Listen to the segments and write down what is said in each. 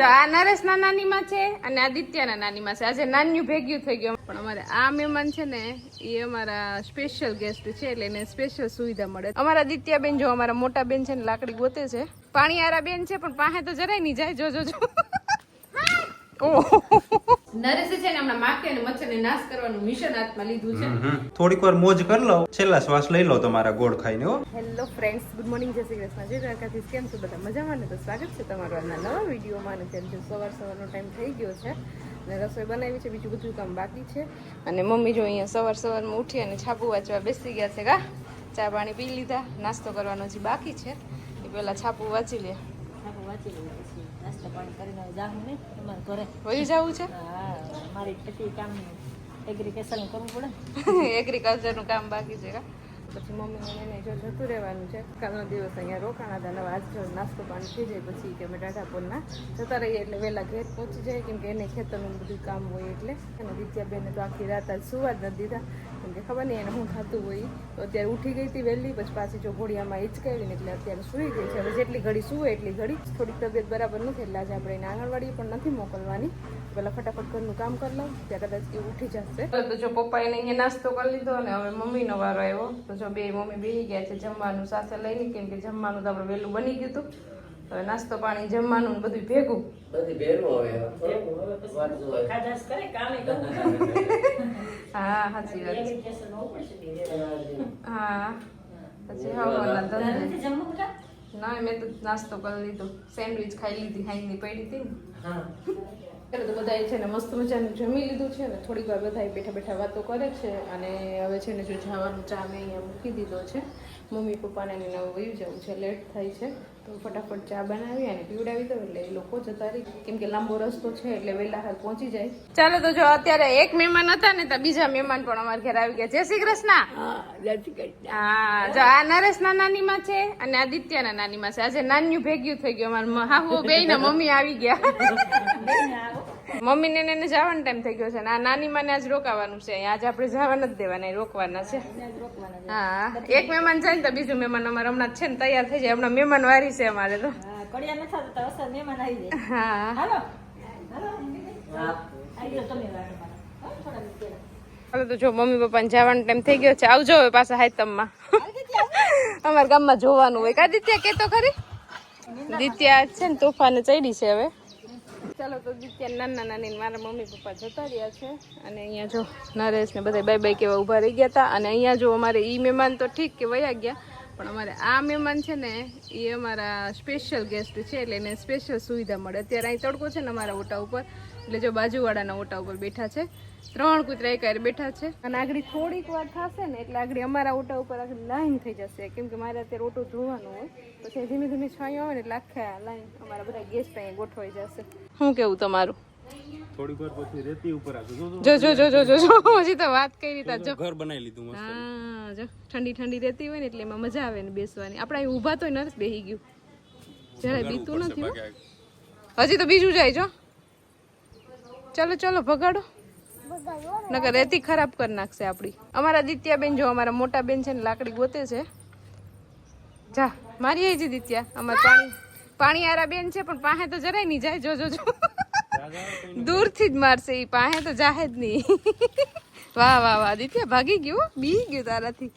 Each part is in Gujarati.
તો ના નાની નાનીમાં છે અને આદિત્ય ના નાની નાનીમાં છે. આજે નાન્યું ભેગ્યું થઈ ગયું. પણ અમારે આ મહેમાન છે ને, એ અમારા સ્પેશિયલ ગેસ્ટ છે એટલે એને સ્પેશિયલ સુવિધા મળે. અમારા આદિત્યબેન જો અમારા મોટા બેન છે ને લાકડી ગોતે છે. પાણીયારા બેન છે, પણ પાસે તો જરાય નહીં જાય. જો જો જો. નરેશે છે ને હમણાં માખી અને મચ્છરને નાશ કરવાનું મિશન હાથમાં લીધું છે. થોડીક વાર મોજ કરી લો છેલ્લા શ્વાસ લઈ લો તમારા ગોળ ખાઈને હો. હેલો ફ્રેન્ડ્સ ગુડ મોર્નિંગ જય શ્રી કૃષ્ણ. જય દ્વારકાધીશ. કેમ છો બધા? મજામાં ને? તો સ્વાગત છે તમારું આજના નવા વિડીયોમાં અને તેમ સવાર સવારનો ટાઈમ થઈ ગયો છે ને રસોઈ બનાવી છે બીજું બધું કામ બાકી છે. અને મમ્મી જો અહીંયા સવાર સવારમાં ઉઠી અને છાપુ વાંચવા બેસી ગયા છે કા ચા પાણી પી લીધા. નાસ્તો કરવાનો જે બાકી છે. એ પેલા છાપુ વાંચી લે. છાપુ વાંચી લે નાસ્તો પાણી કરીને જાઉં ને તમારે ઘરે. વહી જવું છે? હા મારી ખેતી કામ એગ્રીકલ્ચર કરવું પડે એગ્રીકલ્ચરનું કામ બાકી છે કા? પછી મમ્મીને એને જો જતું રહેવાનું છે. કાલનો દિવસ અહીંયા રોકાણા હતા અને આજ નાસ્તો પાણી થઈ જાય પછી કે અમે ટાટાપોરના જતા રહીએ એટલે વહેલા ઘેર પહોંચી જાય કેમ કે એને ખેતરનું બધું કામ હોય એટલે. અને વિદ્યાબેને તો આખી રાત આજ સુવા જ નથી દીધા. કેમ કે ખબર નહીં એને શું થતું હોય. તો અત્યારે ઉઠી ગઈ હતી વહેલી, પછી પાછી જો ઘોડિયામાં હિચકાવીને એટલે અત્યારે સૂઈ ગઈ છે. હવે જેટલી ઘડી સૂવે એટલી ઘડી. થોડીક તબિયત બરાબર નથી, એટલે આજે આપણે એને આંગણવાડી પણ નથી મોકલવાની. પેલા ફટાફટ ઘરનું કામ કરી લઉં ત્યાં કદાચ એ ઉઠી જશે. તો જો પપ્પાએ અહીંયા નાસ્તો કરી લીધો અને હવે મમ્મીનો વારો આવ્યો. તો જો બે મમ્મી બેસી ગયા છે જમવાનું સાથે લઈને કેમ કે જમવાનું તો આપણે વહેલું બની ગયું હતું. હવે નાસ્તો પાણી જમવાનું ને બધું ભેગું. બધી હવે. કરવું હા સાચી વાત. હા પછી હવાના ધંધે? ના મેં તો નાસ્તો કરી લીધો. સેન્ડવિચ ખાઈ લીધી હાઈની પડી હતી ને. હા. ત્યારે તો બધાએ છે ને મસ્ત મજાનું જમી લીધું છે ને થોડીક વાર બધા બેઠા બેઠા વાતો કરે છે અને હવે છે ને જો જવાનું ચા મેં અહીંયા મૂકી દીધો છે. મમ્મી, પપ્પાને એને નવું વયું જવું છે લેટ થાય છે. તો ફટાફટ ચા બનાવી અને પીવડાવી દો એટલે એ લોકો જતા રહી. કેમ કે લાંબો રસ્તો છે એટલે વહેલા હાલ પહોંચી જાય. ચાલો તો જો અત્યારે એક મહેમાન હતા ને તો બીજા મહેમાન પણ અમારા ઘરે આવી ગયા. જય શ્રી કૃષ્ણ. હા જો આ નરેશના નાનીમાં છે અને આદિત્યના નાનીમાં છે. આજે નાન્યું ભેગ્યું થઈ ગયું. અમારા હાહુ બે ને મમ્મી આવી ગયા. મમ્મી ને એને જવાનો ટાઈમ થઈ ગયો છે ને આ નાની માને આજ રોકાવાનું છે. આજ આપણે જવા નથી દેવાના રોકવાના છે. હા એક મહેમાન જાય ને તો બીજું મહેમાન અમારે હમણાં છે ને તૈયાર થઈ જાય. હમણાં મહેમાન વારી છે અમારે તો. હા, કડિયા નથી થતા અસર મહેમાન આવી જાય. હા. હાલો. તો જો મમ્મી પપ્પાને જવાનો ટાઈમ થઈ ગયો છે. આવજો હવે પાછા હાયતમમાં અમારા ગામમાં જોવાનું હોય. કા દિત્યા કે તો ખરી દિત્યા છે ને તોફાને ચડી છે હવે. ચાલો તો દિત્યા નાના નાની મારા મમ્મી પપ્પા જતા રહ્યા છે. અને અહીંયા જો નરેશ ને બધા બાય બાય કેવા ઊભા રહી ગયા હતા અને અહીંયા જો અમારે ઈ મહેમાન તો ઠીક કે વયા ગયા, પણ અમારે આ મહેમાન છે ને એ અમારા સ્પેશિયલ ગેસ્ટ છે, એટલે એને સ્પેશિયલ સુવિધા મળે. અત્યારે અહીં તડકો છે ને અમારા ઓટા ઉપર, એટલે જો બાજુવાળાના ઓટા ઉપર બેઠા છે. ત્રણ કૂતરા એક બેઠા છે. અને આગળ થોડીક વાર થશે ને, એટલે આગળ અમારા ઓટા ઉપર આગળ લાઈન થઈ જશે. કેમ કે મારે અત્યારે ઓટો ધોવાનો હોય પછી ધીમે ધીમે છાંયો આવે ને, એટલે આખા લાઈન અમારા બધા ગેસ્ટ અહીંયા ગોઠવાઈ જશે. શું કેવું તમારું? થોડીક વાર પછી રેતી ઉપર જો જો જો જો જો જો હજી તો વાત કરી તા જો ઘર બનાવી લીધું મસ્ત. હા જો ઠંડી ઠંડી રેતી હોય ને એટલે એમાં મજા આવે ને બેસવાની. આપણે અહીં ઊભા તો નથી બેહી ગયું. જરાય બીતું નથી હજી તો બીજું જાય જો. ચલો ચલો ભગાડો. નકર રેતી ખરાબ કરી નાખશે આપડી અમારા દિત્યાબેન જો અમારા મોટા બેન છે ને લાકડી ગોતે છે. જા મારી આવી જી દિત્યા અમારે પાણી. પાણી આરા બેન છે પણ પાસે તો જરાય નહીં જાય. જો જો જો. દૂરથી જ મારશે એ પાસે તો જાહે જ નહીં. વાહ વાહ વાહ દિત્યા ભાગી ગયું. બી ગયું તારાથી.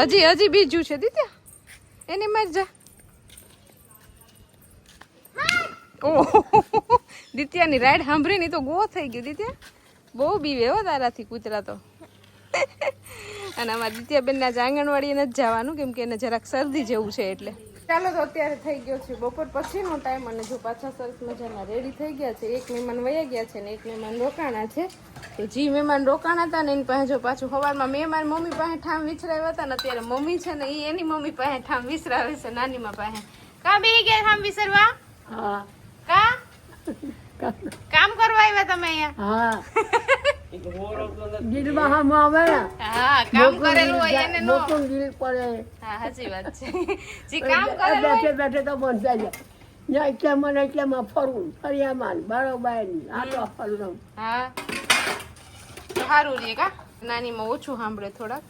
હજી હજી બીજું છે દિત્યા એને માર જા. ઓહ. દિત્યાની રાઈડ સાંભળીને તો ગો થઈ ગયું દિત્યા બહુ બીવે હો તારાથી કૂતરા તો. અને અમારા દિત્યાબેન આજે આંગણવાડીએ નથી જવાનું કેમ કે એને જરાક શરદી જેવું છે એટલે. ચાલો તો અત્યારે થઈ ગયો છે બપોર પછીનો ટાઈમ અને જો પાછા સરસ મજાના રેડી થઈ ગયા છે એક મહેમાન વયા ગયા છે ને એક મહેમાન રોકાણા છે. તો જી મહેમાન રોકાણા હતા ને એની પાસે જો પાછું સવારમાં મહેમાન મમ્મી પાસે ઠામ વિસરાવ્યા હતા ને અત્યારે મમ્મી છે ને એ એની મમ્મી પાસે ઠામ વિસરાવે છે નાનીમાં પાસે. કા બેહી ગયા ઠામ વિસરવા? હા. કા? કામ કરવા આવ્યા તમે અહીંયા? હા. દિલમાં હમ આવે. હા કામ કરેલું હોય એને નો. મોટું દિલ પડે. હા સાચી વાત છે. જે કામ કરેલું બેઠે બેઠે તો બંધાઈ જાય જ્યાં એટલે મને એટલેમાં ફરવું ફરિયામાં બરોબર આ તો ફરવું. હા. સારું રે કા. નાનીમાં ઓછું સાંભળે થોડાક.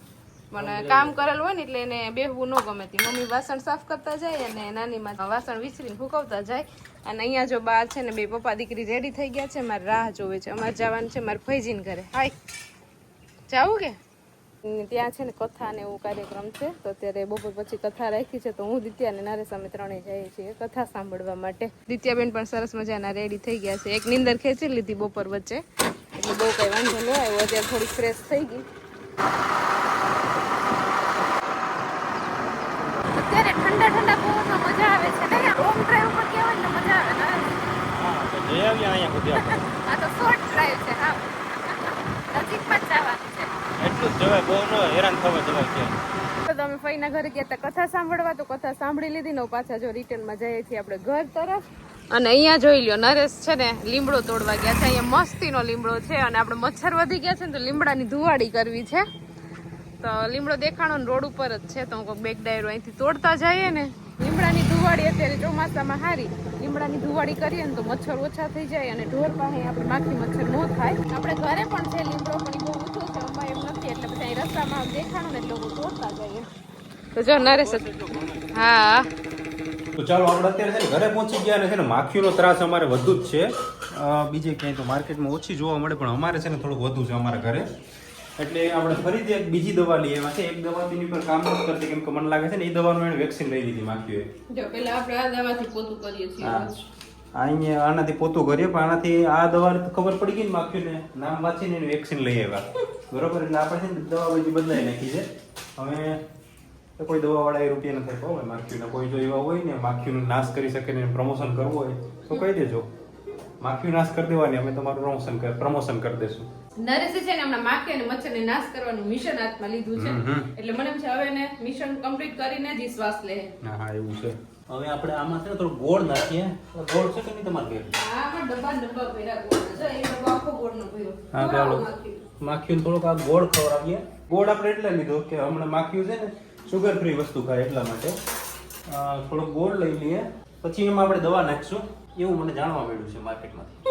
મને કામ કરેલું હોય ને એટલે એને બેહવું ન ગમે. તી મમ્મી વાસણ સાફ કરતા જાય અને નાની માં વાસણ વિસરીને ફૂકવતા જાય. અને અહીંયા જો બા છે ને બે પપ્પા દીકરી રેડી થઈ ગયા છે. મારે રાહ જોવે છે. અમારે જવાનું છે મારે ફૈજીન ઘરે. હાય. જાવું કે? ત્યાં છે ને કથા ને એવું કાર્યક્રમ છે. તો અત્યારે બપોર પછી કથા રાખી છે. તો હું દિત્યા અને નારેશ અમે ત્રણેય જઈએ છીએ કથા સાંભળવા માટે. દિત્યાબેન પણ સરસ મજાના રેડી થઈ ગયા છે. એક નિંદર ખેંચી લીધી બપોર વચ્ચે. એટલે બહુ કઈ વાંધો ન આવ્યો. અત્યારે થોડીક ફ્રેશ થઈ ગઈ અત્યારે ઠંડા ઠંડા પવનમાં મજા આવે છે ને લોંગ ડ્રાઈવ ઉપર કેવાય ને મજા આવે ને જઈ આ તો શોર્ટ ડ્રાઈવ છે હા. નજીકમાં જ જવાનું છે. એટલું જ જવાય બહુ ન હેરાન થવા જવાય છે તમે ફઈના ઘરે ગયા હતા કથા સાંભળવા તો કથા સાંભળી લીધી ને પાછા જો રિટર્નમાં જઈએ છીએ આપણે ઘર તરફ. અને અહીંયા જોઈ લ્યો નરેશ છે ને લીમડો તોડવા ગયા છે. અહીંયા મસ્તીનો લીમડો છે અને આપણે મચ્છર વધી ગયા છે ને તો લીમડાની ધુવાડી કરવી છે. તો લીમડો દેખાણો રોડ ઉપર જ છે તો હું બેગ ડાયરો અહીંથી તોડતા જઈએ ને. લીમડાની ધુવાડી અત્યારે ચોમાસામાં હારી. લીમડાની ધુવાડી કરીએ ને તો મચ્છર ઓછા થઈ જાય અને ઢોર પાસે આપણે માખી મચ્છર ન થાય. આપણે ઘરે પણ છે લીમડો, પણ બહુ ઊંચો છે અમારે એમ નથી, એટલે પછી રસ્તામાં દેખાણો ને લોકો તોડતા જઈએ તો જો હા. તો ચાલો, આપણે અત્યારે છે ઘરે પહોંચી ગયા અને છે ને માખીનો ત્રાસ અમારે વધુ જ છે. બીજે ક્યાંય તો માર્કેટમાં ઓછી જોવા મળે, પણ અમારે છે ને થોડુંક વધુ છે અમારા ઘરે. એટલે આપણે ફરીથી એક બીજી દવા લઈ આવ્યા છે એક દવા તેની પર કામ નથી કરતી કેમ કે મને લાગે છે ને એ દવાનું એને વેક્સિન લઈ લીધી માખીઓએ જો પેલા આપણે આ દવાથી પોતું કરીએ છીએ. અહીંયા આનાથી પોતું કરીએ પણ આનાથી આ દવા ખબર પડી ગઈ ને માખીઓને. નામ વાંચીને એને વેક્સિન લઈ આવ્યા. બરોબર? એટલે આપણે છે ને દવા બધી બદલાઈ નાખી છે. હવે તો કોઈ દવાવાળા એ રૂપિયા નથી હોય માખીઓને. કોઈ જો એવા હોય ને માખીઓનો નાશ કરી શકે ને પ્રમોશન કરવું હોય તો કહી દેજો. માખીઓ નાશ કરી દેવાની અમે તમારું પ્રમોશન પ્રમોશન કરી દેશું. નરેશે છે ને હમણાં માખી અને મચ્છરને નાશ કરવાનું મિશન હાથમાં લીધું છે. એટલે મને એમ છે હવે એને મિશન કમ્પ્લીટ કરીને જ શ્વાસ લે. હા હા એવું છે. હવે આપણે આમાં છે ને થોડું ગોળ નાખીએ. ગોળ છે કે નહીં તમારે ઘેર? આમાં ડબ્બા ડબ્બા ભેરા ગોળ છે. એ ડબ્બો આખો ગોળનો ભર્યો. હા ચાલો માખીયું થોડોક આ ગોળ ખવડાવીએ. ગોળ આપણે એટલે લીધો કે હમણાં માખીયું છે ને સુગર ફ્રી વસ્તુ ખાય એટલા માટે. થોડો થોડોક ગોળ લઈ લઈએ. પછી એમાં આપણે દવા નાખીશું. એવું મને જાણવા મળ્યું છે માર્કેટમાંથી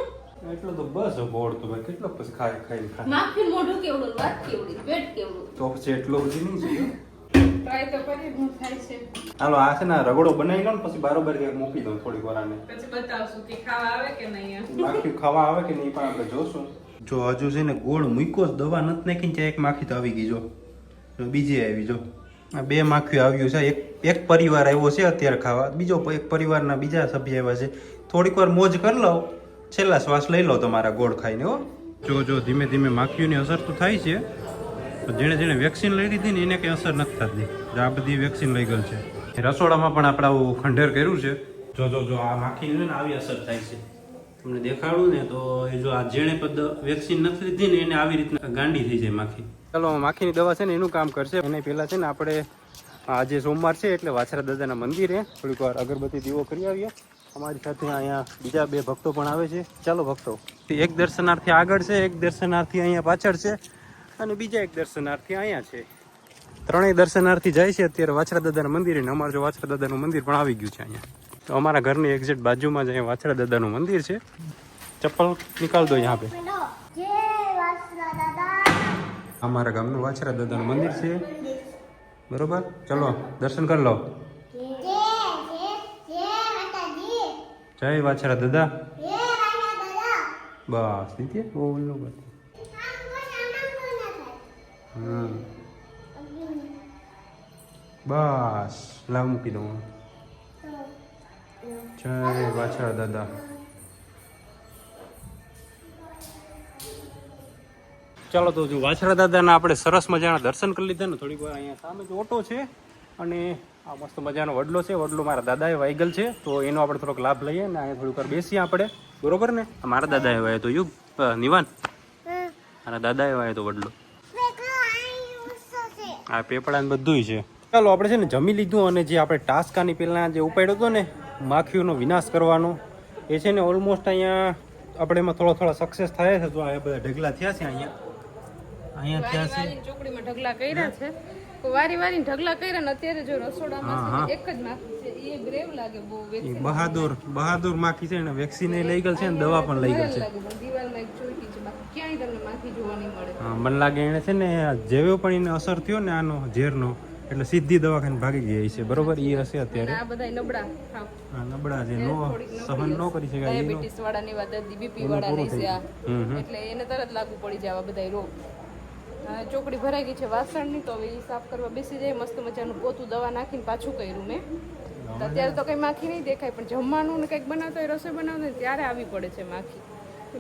એટલો તો બસ ગોળ તો ભાઈ કેટલો પછી ખાઈ ખાઈ ખાઈ. માખીનું મોઢું કેવડું વાત કેવડી પેટ કેવડું. તો પછી એટલો બધી નહીં જોઈએ. ટ્રાય તો કરી હું થાય છે. હાલો આ છે ને રગડો બનાવી લો ને પછી બારોબાર ક્યાંક મૂકી દઉં થોડીક વાર આને પછી બતાવશું કે ખાવા આવે કે નહીં બાકી ખાવા આવે કે નહીં પણ આપણે જોશું. જો હજુ છે ને ગોળ મૂક્યો જ દવા નથી નાખીને ત્યાં એક માખી તો આવી ગઈ જો. જો બીજી આવી જો. આ બે માખીઓ આવ્યું છે એક એક પરિવાર આવ્યો છે અત્યારે ખાવા બીજો એક પરિવારના બીજા સભ્ય આવ્યા છે. થોડીક વાર મોજ કરી લો છેલ્લા શ્વાસ લઈ લો તમારા ગોળ ખાઈને, હો. જો જો, ધીમે ધીમે માખીઓની અસર તો થાય છે. જેણે જેણે વેક્સિન લઈ લીધી ને એને કંઈ અસર નથી થતી. આ બધી વેક્સિન લઈ ગયેલ છે. રસોડામાં પણ આપણે આવું ખંડેર કર્યું છે. જો જો જો, આ માખીને આવી અસર થાય છે. તમને દેખાડું ને, તો એ જો આ જેણે પદ વેક્સિન નથી લીધી ને, એને આવી રીતના ગાંડી થઈ જાય માખી. ચાલો માખીની દવા છે ને, એનું કામ કરશે. એને પહેલાં છે ને, આપણે આજે સોમવાર છે, એટલે વાછરા દાદાના મંદિરે થોડીક વાર અગરબત્તી દીવો કરી આવીએ. અમારી સાથે અહીંયા બીજા બે ભક્તો પણ આવે છે. ચાલો ભક્તો. એક દર્શનાર્થી આગળ છે, એક દર્શનાર્થી અહીંયા પાછળ છે અને બીજા એક દર્શનાર્થી અહીંયા છે. ત્રણેય દર્શનાર્થી જાય છે, અત્યારે વાછરા દાદાના મંદિરે અમારે જો વાછરા દાદાનું મંદિર પણ આવી ગયું છે અહીંયા. તો અમારા ઘરની એક્ઝેક્ટ બાજુમાં જ અહીંયા વાછરા દાદાનું મંદિર છે. ચપ્પલ નીકાળ દો અહીંયા પે અમારા ગામનું વાછરા દાદાનું મંદિર છે. બરોબર? ચલો, દર્શન કરી લો. જય વાછરા દાદા. બસ દીધી ઓલું બધું બસ લાવ મૂકી દઉં. જય વાછરા દાદા. ચાલો તો જો વાછરા દાદાના આપણે સરસ મજાના દર્શન કરી લીધા ને થોડીક વાર અહીંયા સામે જ ઓટો છે અને આ મસ્ત મજાનો વડલો છે. વડલો મારા દાદાએ વાઈગલ છે. તો એનો આપણે થોડોક લાભ લઈએ ને અહીંયા થોડીક બેસીએ આપણે. બરોબર ને? મારા દાદાએ વાય તો યુગ. નિવાન? મારા દાદાએ વાય તો વડલો. આ પેપડા ને બધુંય છે. ચાલો, આપણે છે ને જમી લીધું અને જે આપણે ટાસ્કાની પહેલાં જે ઉપાડ્યો હતો ને, માખીઓનો વિનાશ કરવાનો, એ છે ને ઓલમોસ્ટ અહીંયા આપણે એમાં થોડા થોડા સક્સેસ થયા છે. તો આ બધા ઢગલા થયા છે અહીંયા. અહીંયા થયા છે. ચોકડીમાં ઢગલા કર્યા છે. વારી વારી ઢગલા કર્યા ને અત્યારે જો રસોડામાં હા, હા. છે ને એક જ માખી છે. એ બ્રેવ લાગે બહુ વેક્સિન બહાદુર બહાદુર માખી છે ને વેક્સિન લઈ ગયેલ છે ને દવા પણ લઈ ગયેલ છે. લાગે એક ચોટી છે બાકી ક્યાંય તમને માખી જોવા નહીં મળે. હા, મને લાગે એને છે ને જેવો પણ એને અસર થયો ને આનો ઝેરનો એટલે સીધી દવાખાને ભાગી ગઈ છે. બરોબર? એ હશે અત્યારે. આ બધા નબળા જે નો સહન નો કરી શકાય. ડાયાબિટીસ વાળા ને બીપી વાળા ને છે આ. ગયું. હમ હમ. એટલે એને તરત લાગુ પડી જાય આ બધા રોગ. ચોકડી ભરાઈ ગઈ છે વાસણની તો હવે એ સાફ કરવા બેસી જાય. મસ્ત મજાનું પોતું દવા નાખીને પાછું કર્યું મેં. અત્યારે તો કંઈ માખી નહીં દેખાય પણ જમવાનું ને કંઈક બનાવતો હોય રસોઈ બનાવતો હોય ત્યારે આવી પડે છે માખી.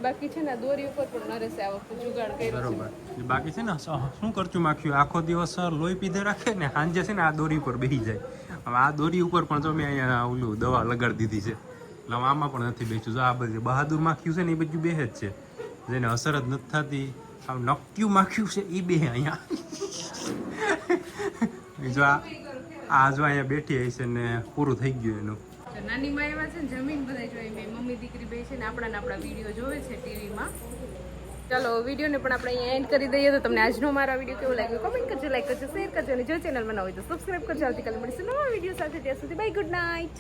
બાકી છે ને દોરી ઉપર પણ નરેશે આ વખતે જુગાડ કર્યો છે. બાકી છે ને શું કરચું માખ્યું આખો દિવસ લોહી પીધે રાખે ને સાંજે છે ને આ દોરી ઉપર બેસી જાય. હવે આ દોરી ઉપર પણ જો મેં અહીંયા ઓલું દવા લગાડી દીધી છે. એટલે આમાં પણ નથી બેસ્યું. જો આ બધું બહાદુર માખ્યું છે ને એ બધું બેહે જ છે. જેને અસર જ નથી થતી. નક્યું માખ્યું છે એ બે અહીંયા જો આ જો અહીંયા બેઠી હશે ને પૂરું થઈ ગયું એનું નાની માં એવા છે ને જમીન બધા જોઈ મેં મમ્મી દીકરી બે છે ને આપણા આપણા વીડિયો જોવે છે ટીવીમાં ચાલો, વિડીયોને પણ આપણે અહીંયા એન્ડ કરી દઈએ તો તમને આજનો મારા વીડિયો કેવો લાગ્યો? કમેન્ટ કરજો લાઈક કરજો શેર કરજો અને જો ચેનલ હોય તો સબસ્ક્રાઈબ કરજો. આવતીકાલે મળીશું નવા વીડિયો સાથે. ત્યાં સુધી બાય ગુડ નાઇટ